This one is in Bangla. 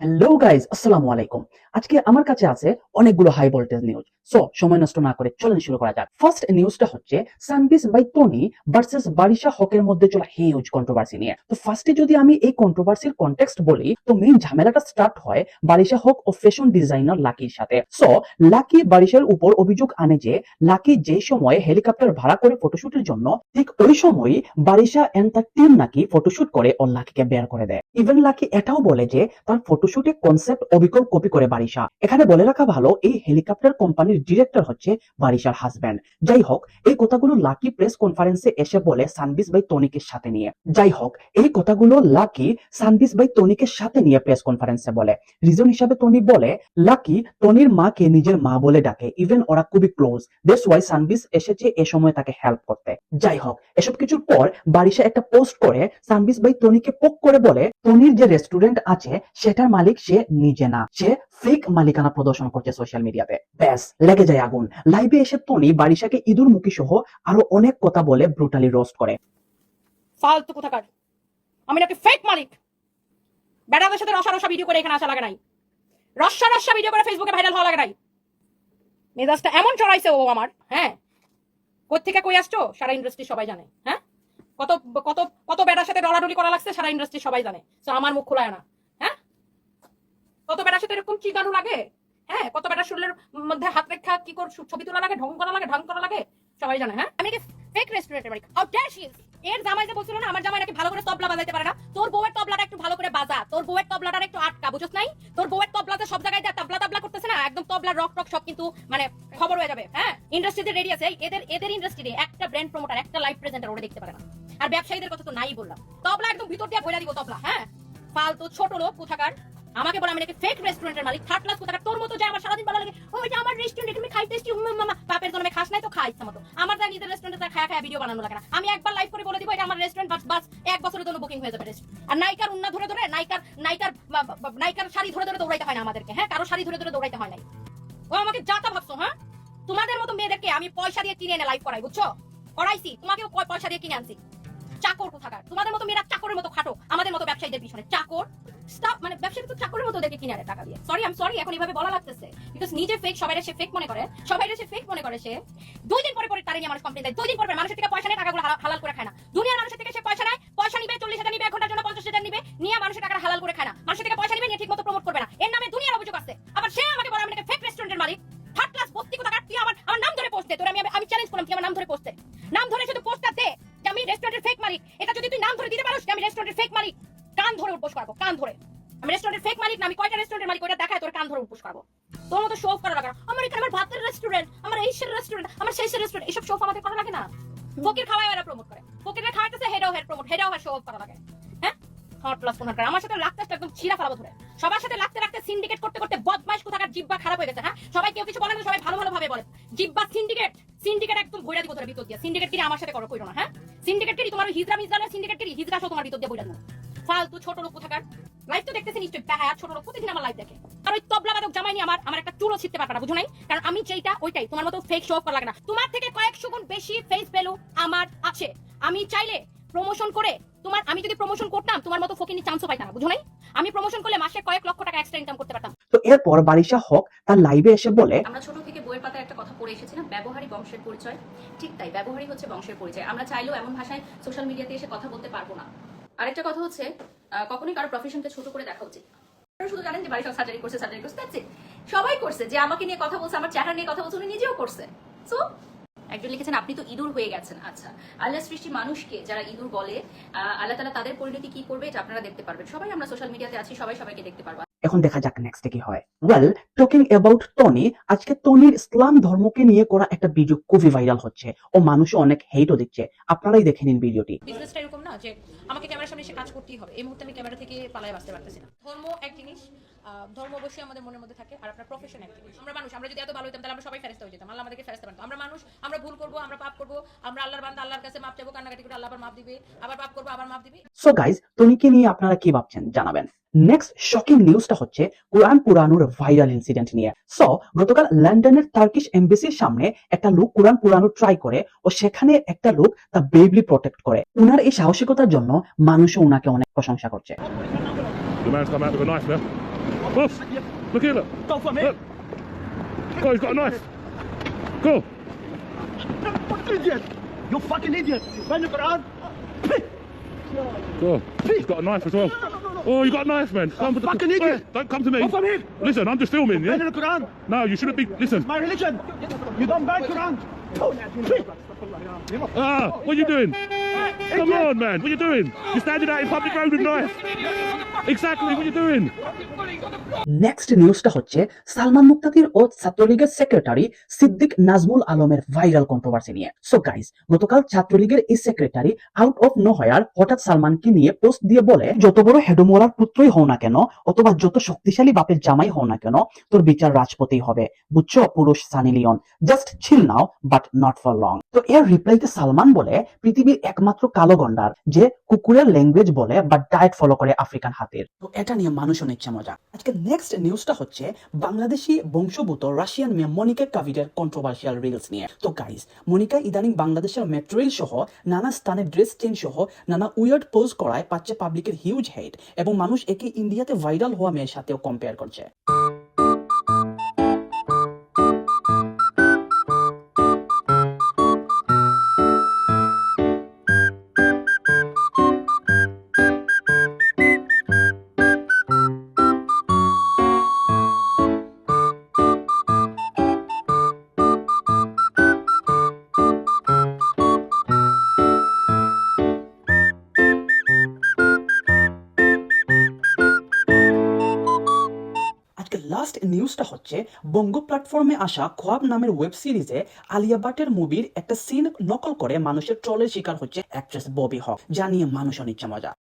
হ্যালো গাইজ আসসালামু আলাইকুম। আজকে আমার কাছে আছে অনেকগুলো হাই ভোল্টেজ নিউজ সো সময় নষ্ট না করে চলেন শুরু করা যাক। ফার্স্ট নিউজটা হচ্ছে Sanvees by Tony versus Barisha হকের মধ্যে চলা হিউজ কন্ট্রোভার্সি নিয়ে। তো ফার্স্টে যদি আমি এই কন্ট্রোভার্সির কনটেক্সট বলি, তো মেইন ঝামেলাটা স্টার্ট হয় বারিশা হক ও ফ্যাশন ডিজাইনার লাকির সাথে। সো লাকি বারিশার উপর অভিযোগ আনে যে লাকি যে সময় হেলিকপ্টার ভাড়া করে ফটোশুটের জন্য, ঠিক ওই সময়ই বারিশা এন্ড তার টিম নাকি ফটোশুট করে ও লাকিকে বের করে দেয়। ইভেন লাকি এটাও বলে যে, তার ফটোশুটে কনসেপ্ট অবিকল কপি করে বারিশা। এখানে বলে রাখা ভালো, এই হেলিকপ্টার কোম্পানির ডিরেক্টর হচ্ছে বারিশার হাজব্যান্ড যাই হোক, এই কথাগুলো লাকি প্রেস কনফারেন্সে এসে বলে সানবিস বাই তনিকের সাথে নিয়ে। যাই হোক, এই কথাগুলো লাকি সানবিস বাই তনিকের সাথে নিয়ে প্রেস কনফারেন্সে বলে। রিজন হিসাবে টনি বলে লাকি টনির মাকে নিজের মা বলে ডাকে ইভেন ওরা খুবই ক্লোজ দ্যাটস ওয়াই সানবিস এসেছে এ সময় তাকে হেল্প করতে। যাই হোক, এসব কিছুর পর বারিশা একটা পোস্ট করে সানবিস ভাই টনিকে পোক করে বলে টনির যে রেস্টুরেন্ট আছে, সেটার মালিক সে নিজে না। সে ফেক মালিকানা প্রদর্শন করছে সোশ্যাল মিডিয়াতে ব্যাস, লেগে যায় আগুন। লাইভে এসে টনি বারিশাকে ইঁদুর মুখী সহ আরও অনেক কথা বলে ব্রুটালি রোস্ট করে। ফালতু কোথাকার। আমি নাকি ফেক মালিক। বেড়াদের সাথে রসা রসা ভিডিও করে এখানে আসা লাগে নাই। রসা রসা ভিডিও করে ফেসবুকে ভাইরাল হওয়া লাগে নাই। মেজাজটা এমন চড়াইছে ও আমার হ্যাঁ? কোথেকে কই আসছো? সারা ইন্ডাস্ট্রি সবাই জানে হ্যাঁ? কত কত কত বেড়ার সাথে ডলাডলি করা লাগছে, সারা ইন্ডাস্ট্রি সবাই জানে। তো আমার মুখ খোলায় না। কত বেড়ার সাথে এরকম কি চিকানো লাগে? হ্যাঁ কত বেড়ার শরীরের মধ্যে হাত রেখা কি কর ছবি তোলা লাগে, ঢং করা লাগে, ঢং করা লাগে? সবাই জানে হ্যাঁ? আমি ফেক রেস্টুরেন্টের মালিক হাউ ড্যার শি এর জামাই যে বলছিল না, আমার জামাই নাকি ভালো করে তবলা বাজাইতে পারে না। তোর বউয়ের তবলাটা একটু ভালো করে বাজা। তোর বউয়ের তবলাটা একটু আটকা বুঝছ নাই? তোর বউয়ের তবলাতে সব জায়গায় যা তবলা তবলা করতেছে না, একদম তবলা রক রক সব কিন্তু মানে খবর হয়ে যাবে হ্যাঁ? ইন্ডাস্ট্রিতে রেডি আছে। এদের এদের ইন্ডাস্ট্রিতে একটা ব্র্যান্ড প্রমোটার একটা লাইভ প্রেজেন্টার ওরা দেখতে পারে না। আর ব্যবসায়ীদের কথা তো নাই বললাম। তবলা একদম ভিতর দিয়ে বইলা দিব তবলা হ্যাঁ? ফালতু ছোট লোক কোথাকার? আমাকে বলে আমি নাকি ফেক রেস্টুরেন্টের মালিক থার্ড ক্লাস কোথাকার, তোর মতো যায় আমার সারাদিন ভালো লাগে, ও এটা আমার রেস্টুরেন্ট তুমি খাইতে এসছি মামা বাপের জন্য খাস নাই তো খাই ইচ্ছা মতো। আমার যা নিজের রেস্টুরেন্টে খায়া খায়া ভিডিও বানানো লাগে না। আমি একবার লাইভ করে বলে দিব, এটা আমার রেস্টুরেন্ট বাস বাস, এক বছরের জন্য বুকিং হয়ে যাবে restaurant। আর নাইকার উন্না ধরে ধরে নাইকার নাইকার নাইকার শাড়ি ধরে ধরে দৌড়াইতে হয় না আমাদেরকে হ্যাঁ? কারও শাড়ি ধরে ধরে দৌড়াইতে হয় নাই। ও, আমাকে যাতা ভাবছ হ্যাঁ? তোমাদের মতো মেয়েদেরকে আমি পয়সা দিয়ে কিনে এনে লাইভ করাই, বুঝছ? করাইছি, তোমাকেও পয়সা দিয়ে কিনে আনছি। চাকর কোথাকার? তোমাদের মতো মেয়েরা চাকরের মতো খাটো, আমাদের মতো ব্যবসায়ীদের পিছনে। চাকর? স্টাফ মানে ব্যবসায়ী তো চাকরের মতো ওদেরকে কিনে টাকা দিয়ে। সরি আম সরি এখন এইভাবে বলা লাগতেছে। বিকজ নিজে ফেক সবাই সে ফেক মনে করে। সবাই সে ফেক মনে করে সে। দুই দিন পরে পরে তারে নিয়ে মানুষ কমপ্লেন দেয়। দুই দিন পরে মানুষের থেকে পয়সা নিয়ে, টাকাগুলো হালাল করে খায় না। দুনিয়ার মানুষের থেকে সে পয়সা নেয়, পয়সা নিবে, চল্লিশ হাজার নিবে, এক ঘণ্টার জন্য পঞ্চাশ হাজার নিবে, নিয়ে মানুষের টাকা হালাল করে খায় না। মানুষের থেকে পয়সা নিবে, নিয়ে ঠিক মতো প্রমোট করবে না। এর নামে দুনিয়ার অভিযোগ আছে। আবার সে আমাকে বলে, আমি ফেক রেস্টুরেন্টের মালিক। থার্ড ক্লাস ভর্তি কোথাকার? তুই আমার আমার নাম ধরে পোস্ট দে। তোর আমি আমি চ্যালেঞ্জ করলাম, তুই আমার নাম ধরে পোস্ট দে। নাম ধরে শুধু পোস্টটা দে আমি রেস্টুরেন্টের ফেক মালিক। এটা যদি তুই নাম ধরে দিতে পারোস যে আমি রেস্টুরেন্টের ফেক মালিক কান ধরে উঠবোস করব কান ধরে। আমি রেস্টুরেন্টের ফেক মালিক না, আমি কয়টা রেস্টুরেন্টের মালিক ওটা দেখায় তোর কান ধরে উঠবোস করব তোর মতো শো করা লাগে আমার এখানে আমার ভাতের রেস্টুরেন্ট আমার এইসের রেস্টুরেন্ট আমার সেইসের রেস্টুরেন্ট এসব শো আমাদের করা লাগে না। ফকির খাওয়াই ওরা প্রমোট করে। ফকিরের খাওয়াইতেছে, হেডও হেড প্রমোট হেডও হেড শো অফ করা লাগে। হ্যাঁ? আমার সাথে ছিঁড়া সবার সাথে লাগতে লাগতে সিন্ডিকেট করতে করতে বদমাইশ খারাপ হয়ে গেছে হ্যাঁ? সবাই কেউ কিছু বলে না, সবাই ভালো ভালো ভাবে বলে। জিব্বা সিন্ডিকেট সিন্ডিকেট দিয়ে। সিন্ডিকেট আমার সাথে করো হ্যাঁ? সিন্ডিকেট তোমার হিজরা মিজরা সিন্ডিকেট হিজরা তোমার দেবো। ফালতু ছোট লোক কোথাকার? লাইভ তো দেখতেছি নিশ্চয়ই। হ্যাঁ ছোট লোক। প্রতিদিন আমার লাইভ দেখে। আর ওই তবলা বাদক জামাই নিয়ে আমার আমার একটা চুলও ছিটতে পারবে না বুঝো নাই? কারণ আমি যেইটা ওইটাই। তোমার মতো ফেক শো করা লাগে না। তোমার থেকে কয়েকশো গুণ বেশি ফেস ভ্যালু আমার আছে। আমি চাইলে প্রমোশন করে তোমার আমি যদি প্রমোশন করতাম তোমার মতো ফকিনি চান্সও পাইতাম না বুঝো নাই? আমি প্রমোশন করলে মাসে কয়েক লক্ষ টাকা এক্সট্রা ইনকাম করতে পারতাম। তো এরপর বারিশা হক তার লাইভে এসে বলে আমরা ছোট থেকে বইয়ের পাতায় একটা কথা পড়ে এসেছিলাম ব্যবহারিক বংশের পরিচয়। ঠিক তাই ব্যবহারিক হচ্ছে বংশের পরিচয়। আমরা চাইলেও এমন ভাষায় সোশ্যাল মিডিয়াতে এসে কথা বলতে পারব না। আরেকটা কথা হচ্ছে কখনোই কারও প্রফেশনকে ছোট করে দেখা উচিত শুধু জানেন যে বাড়ির সার্জারি করছে সার্জারি করছে। সবাই করছে, যে আমাকে নিয়ে কথা বলছে, আমার চেহারা নিয়ে কথা বলছে, উনি নিজেও করছে। সো একজন লিখেছেন, আপনি তো ইঁদুর হয়ে গেছেন আচ্ছা। আল্লাহ সৃষ্টি মানুষকে, যারা ইঁদুর বলে আল্লাহ তালা তাদের পরিণতি কি করবে, এটা আপনারা দেখতে পারবেন। সবাই আমরা সোশ্যাল মিডিয়াতে আছি, সবাই সবাইকে দেখতে পারব। এখন দেখা যাক নেক্সটে কি হয়। ওয়েল টকিং অ্যাবাউট টনি আজকে টনির ইসলাম ধর্মকে নিয়ে করা একটা ভিডিও খুবই ভাইরাল হচ্ছে ও মানুষ অনেক হেটও দিচ্ছে। আপনারাই দেখে নিন ভিডিওটি বিজনেসটা এরকম না যে আমাকে ক্যামেরার সামনে এসে কাজ করতেই হবে। এই মুহূর্তে আমি ক্যামেরা থেকে পালায় বাঁচতে পারতেছি না। ধর্ম এক জিনিস ধর্ম অবশ্যই আমাদের মনের মধ্যে থাকে আর আপনার প্রফেশন এক জিনিস। আমরা মানুষ আমরা যদি এত ভালো হইতাম তাহলে আমরা সবাই ফেরেস্তা হয়ে যেতাম। আল্লাহ আমাদেরকে ফেরেস্তা বানাতো। আমরা মানুষ আমরা ভুল করব আমরা পাপ করব আমরা আল্লাহর বান্দা আল্লাহর কাছে মাপ চাইব কান্নাকাটি করে আল্লাহ আবার মাপ দিবে আবার পাপ করব আবার মাপ দিবে। সো গাইজ টনিকে নিয়ে আপনারা কি ভাবছেন? জানাবেন। নেক্সট শকিং নিউজটা হচ্ছে কোরআন পুরানোর ভাইরাল ইনসিডেন্ট নিয়ে। স গতকাল লন্ডনের টার্কিশ এমবেসির সামনে একটা লোক কোরআন পুরানো ট্রাই করে ও সেখানে একটা লোক তা বেবলি প্রোটেক্ট করে। উনার এই সাহসিকতার জন্য মানুষ উনাকে অনেক প্রশংসা করছে। You're fucking idiot! You're the Quran! Go! He's got a knife as well! Oh, you got a knife, man. Come to the fucking Wait, idiot. Don't come to me. Go for me. Listen, I'm just filming, yeah? the Quran. No, you shouldn't be. Listen. My religion. You don't bend Quran. Ah, what are you doing? Come on, man. What are you doing? You're standing out in public road with knife. Exactly, what are you doing? Next নিউজটা হচ্ছে সালমান মুক্তাদির ও ছাত্রলীগের সেক্রেটারি সিদ্দিক নাজমুল আলমের ভাইরাল কন্ট্রোভার্সি নিয়ে সো গাইস গতকাল ছাত্রলীগের এই secretary out of nowhere হঠাৎ সালমানকে নিয়ে পোস্ট দিয়ে বলে যত বড় হেডমোলার পুত্রই হও না কেন অথবা যত শক্তিশালী বাপের জামাই হও না কেন তোর বিচার রাজপথেই হবে বুঝছ পুরুষ সানি লিওন জাস্ট ছিল now but not for long তো এর রিপ্লাইতে সালমান বলে, পৃথিবীর একমাত্র কালো গন্ডার, যে কুকুরের ল্যাঙ্গুয়েজ বলে বাট ডায়েট ফলো করে আফ্রিকান হাতির। তো এটা নিয়ে মানুষও নিচ্ছে মজা। আজকে নেক্সট নিউজটা হচ্ছে বাংলাদেশি বংশভূত রাশিয়ান মেয়ে মনিকা কাভিডের কন্ট্রোভার্সিয়াল রিলস নিয়ে। তো গাইস মনিকা ইদানিং বাংলাদেশের মেট্রো রেল সহ নানা স্থানে ড্রেস চেঞ্জ সহ নানা উইয়ার্ড পোজ করায় পাচ্ছে পাবলিকের হিউজ হেড এবং মানুষ একে ইন্ডিয়াতে ভাইরাল হওয়া মেয়ের সাথেও কম্পেয়ার করছে। লাস্ট নিউজটা হচ্ছে, বঙ্গ প্ল্যাটফর্মে আসা খোয়াব নামের ওয়েব সিরিজে আলিয়া ভাটের মুভির একটা সিন নকল করে মানুষের ট্রলের শিকার হচ্ছে অ্যাক্ট্রেস ববি হক, যা নিয়ে মানুষ নিচ্ছে মজা।